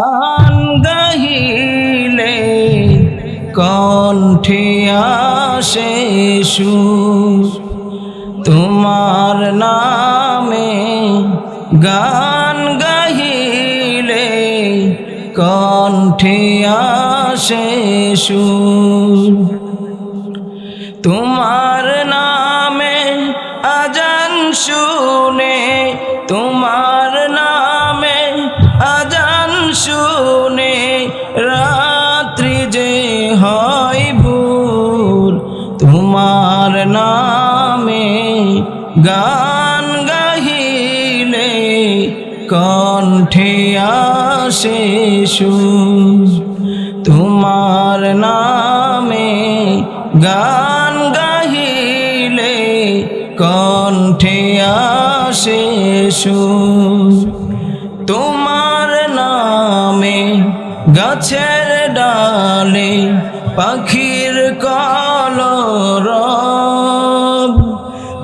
গান গাহিলে কণ্ঠে আসে সুর। তোমার নামে গান গাহিলে কণ্ঠে আসে সুর। তোমার নামে আজান শুনে তোমার শুনে রাত্রি যে হয় ভুল, তোমার নামে গান গাহিলে কণ্ঠে আসে সুর, তোমার নামে গান গাহিলে কণ্ঠে আসে সুর। গাছের ডালে পাখির কলরব।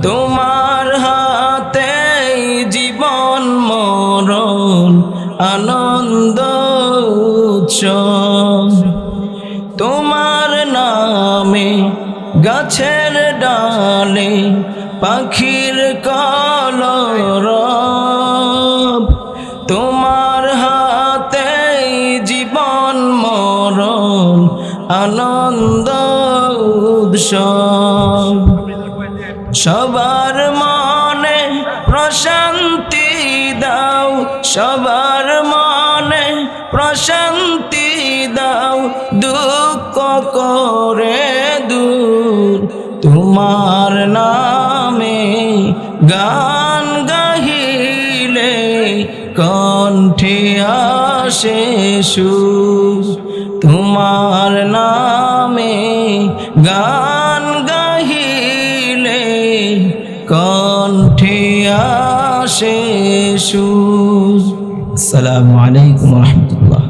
তোমার হাতে জীবন মরণ আনন্দ তোমার নামে গাছের ডালে পাখির কলরব। আনন্দ উৎসব। সবার মনে প্রশান্তি দাও, সবার মনে প্রশান্তি দাও, দুঃখ করে দূর। তোমার নামে গান গাহিলে কণ্ঠে আসে সুর তোমার নামে গান গাহিলে কণ্ঠে আসে সুর। আসসালামু আলাইকুম রহমতুল্লাহ।